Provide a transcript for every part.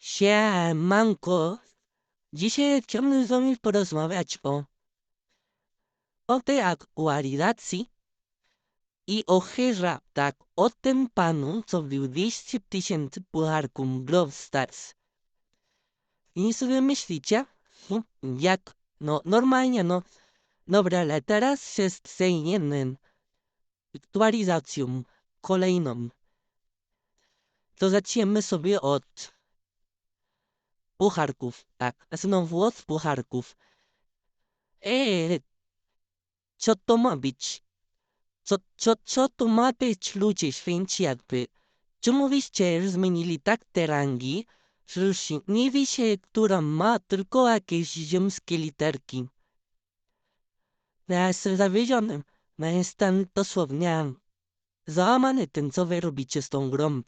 Siemanko. Dzisiaj chciałbym z wami porozmawiać o, o tej aktualizacji i o tak, o tym panu, co wbił 200 tysięcy pucharków Brawl Stars. I sobie myślicie, no, jak, no normalnie, no, dobra, ale teraz jest zajęty aktualizacją kolejną. To zaczniemy sobie od pucharków, tak, znowu od pucharków. Eee, co to ma być? Co, co, co to ma być, ludzie święci jakby? Czemu wyście zmienili tak te rangi, że nie wie która ma tylko jakieś ziemskie literki? Ja jestem zawiedziony. Ja jestem dosłownie załamany tym, co wy robicie z tą grą.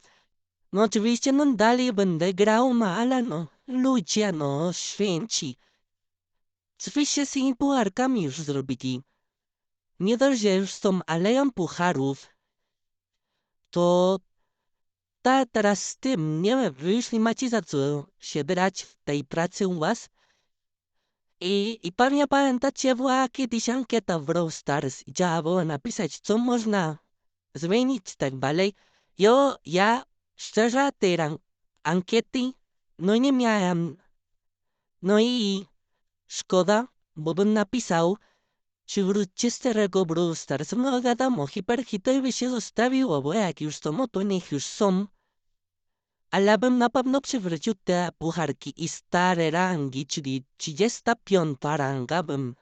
No oczywiście, no dalej będę grał, no ale no, ludzie, no, święci. Co wyście z tymi pucharkami już zrobili? Nie dość, że już z tą aleją pucharów, to ta teraz z tym, nie wiem, wy już nie macie za co się brać w tej pracy u was. I, i pewnie pamiętacie, była kiedyś ankieta w Brawl Stars i trzeba było napisać, co można zmienić tak dalej. Jo, ja szczerze tej ankiety, no nie miałem. No i szkoda, bo bym napisał, czy wróćcie starego Brawl Stars. No wiadomo, hiperhity by się zostawiło, bo jak już są, to niech już są. Ale bym na pewno przywrócił te pucharki i stare rangi, czyli 35 ranga bym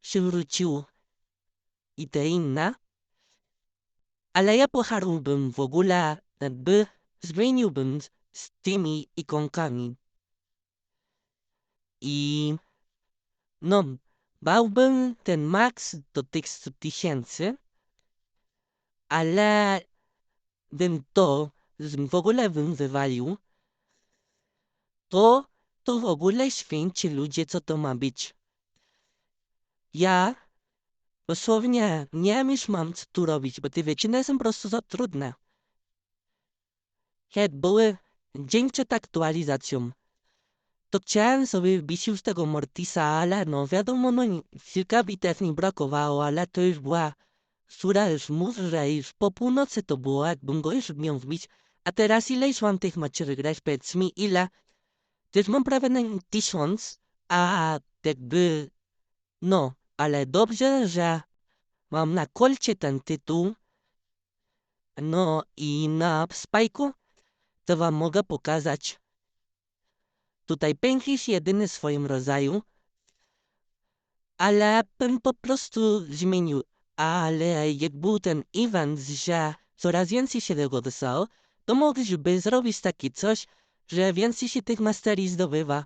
przywrócił i te inne. Ale ja pucharów bym w ogóle jakby zmieniłbym z- tymi ikonkami. I no, bałbym ten max do tych 100 tysięcy, ale bym to w ogóle bym wywalił, to, to w ogóle święci ludzie, co to ma być. Ja dosłownie nie wiem już mam co tu robić, bo te wyciny są po prostu za trudne. Jak były przed aktualizacją, to chciałem sobie wbić już tego Mortisa, ale no wiadomo, no nie- kilka bitew mi brakowało, ale to już była która już mówi, że już po północy to było, jakbym go już miał wbić. A teraz ile już mam tych meczów grać? Powiedz mi ile? Też mam prawie na tysiąc, a jakby, no, ale dobrze, że mam na kolcie ten tytuł. No i na spajku to wam mogę pokazać. Tutaj pękisz jedyny w swoim rodzaju. Ale bym po prostu zmienił. Ale jak był ten event, że coraz więcej się tego dostało, to mogliby zrobić takie coś, że więcej się tych masterii zdobywa,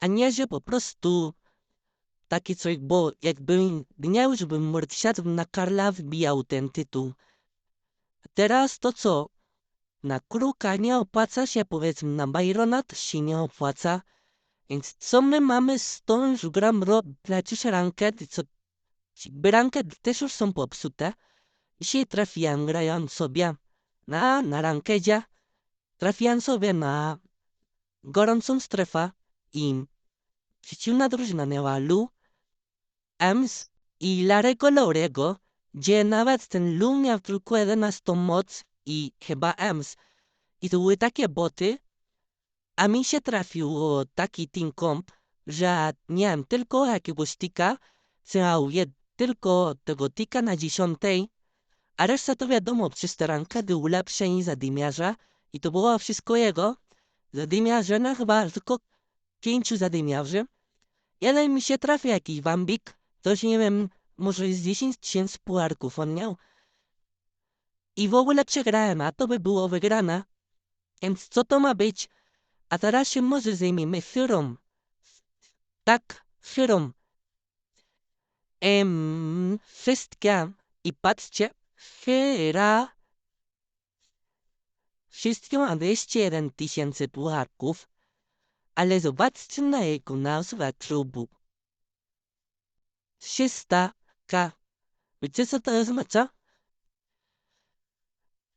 a nie, że po prostu takie coś, bo jakbym nie już bym Mortisiad na Karla wbijał ten tytuł. Teraz to co? Na Kruka nie opłaca się, powiedzmy na Byrona też się nie opłaca. Więc co my mamy z tą, że gram ro... przecież rankedy, co... Też już są popsute. Dzisiaj trafiłem grając sobie na, na rankedzie. Trafiłem sobie na gorącą strefę i przeciwna drużyna miała Lu, Ems i Larego Laurego, gdzie nawet ten Lu miał tylko 11 moc i chyba Ems. I to były takie boty, a mi się trafił taki team comp, że wiem, tylko jakiegoś tika, jed, tylko tego tika na dziesiątej, a reszta to wiadomo, przez te rankedy ulepszeń zadymiarza i to było wszystko jego. Zadymiarze, no chyba tylko pięciu zadymiarzy. Jeden mi się trafi jakiś bambik, coś nie wiem, może z 10 tysięcy puarków on miał. I w ogóle przegrałem, a to by było wygrane. Więc co to ma być? A teraz się może zajmiemy firą. Tak, firą. Em, wszystkie. I patrzcie, Hyra. Wszystkie ma 201 tysięcy pucharków, ale zobaczcie na jego nazwę klubu. 300k. Wiecie co to oznacza?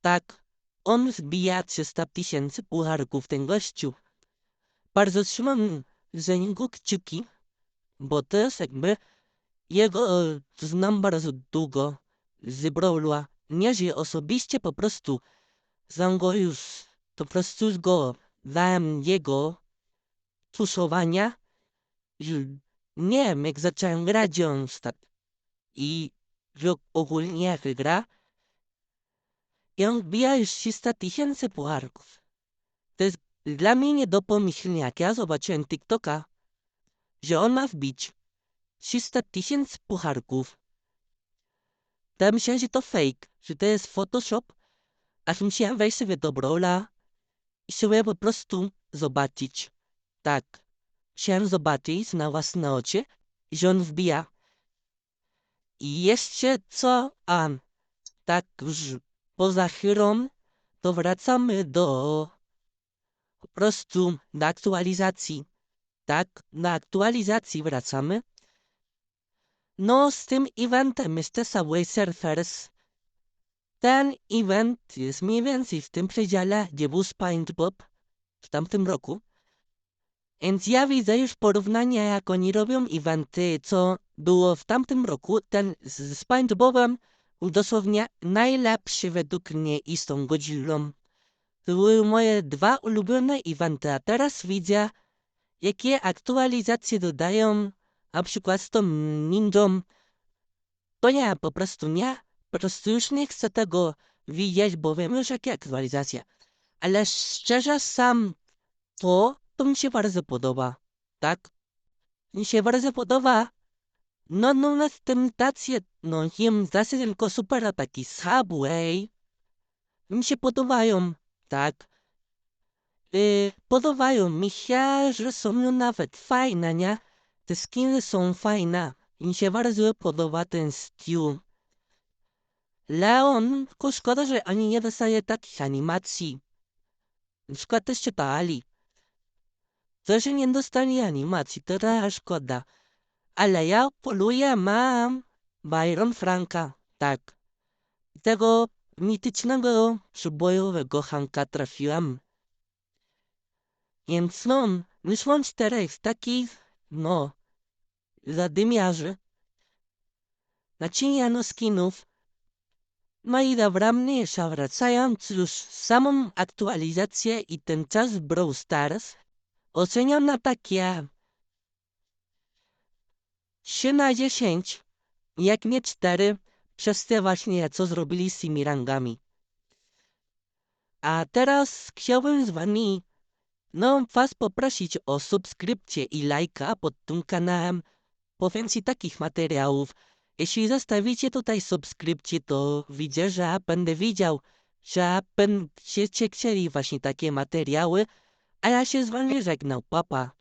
Tak, on zbija 300 tysięcy pucharków ten gościu. bardzo trzymam za niego kciuki, bo jest jakby jego znam bardzo długo z Brawla. Nie, że osobiście po prostu znam go już, to po prostu go dałem jego tuszowania. Nie wiem, jak zacząłem grać, on tak i ogólnie jak gra. I on wbija już 300 tysięcy pucharków. To jest dla mnie nie do pomyślenia, jak ja zobaczyłem TikToka, że on ma wbić 300 tysięcy pucharków. To ja myślałem, że to fake, że to jest Photoshop, aż musiałem wejść sobie do Brawla i sobie po prostu zobaczyć. Tak, musiałem zobaczyć na własne oczy, że on wbija. I jeszcze co, a tak już poza chwilą, to wracamy do po prostu do aktualizacji. Tak, na aktualizacji wracamy. No, z tym eventem jest Subway Surfers. Ten event jest mniej więcej w tym przedziale, gdzie był SpongeBob w tamtym roku. Więc ja widzę już porównania, jak oni robią eventy, co było w tamtym roku. Ten z był dosłownie najlepszy według mnie i z tą Godzillą. To były moje dwa ulubione eventy, a teraz widzę, jakie aktualizacje dodają, na przykład z tą ninją. To nie, po prostu nie. Po prostu już nie chcę tego widzieć, bo wiem już jakie aktualizacje. Ale szczerze sam to, to mi się bardzo podoba. Tak? Mi się bardzo podoba. No, no, na tentacje, no, jem zasy tylko super ataki Subway. Mi się podobają, tak? Y, podobają mi się, że są nawet fajne, nie? Te skiny są fajne. Mi się bardzo podoba ten styl. Leon, tylko szkoda, że oni nie dostaje takich animacji. Na przykład też czytali. To, że nie dostali animacji, to trochę szkoda. Ale ja poluję mam Byron Franka, tak. Tego mitycznego przybojowego Hanka trafiłem. Więc no, wyszło czterech takich, no, zadymiarzy. Naczyniano skinów. No i dobra mniejsza, wracając już samą aktualizację i ten czas w Brawl Stars, oceniam na takie 3 na 10, jak nie 4, przez te właśnie, co zrobili z tymi rangami. A teraz chciałbym z wami, no, was poprosić o subskrypcję i lajka pod tym kanałem po więcej takich materiałów. Jeśli zostawicie tutaj subskrypcję, to widzę, że będę widział, że będziecie chcieli właśnie takie materiały, a ja się z wami żegnał, papa.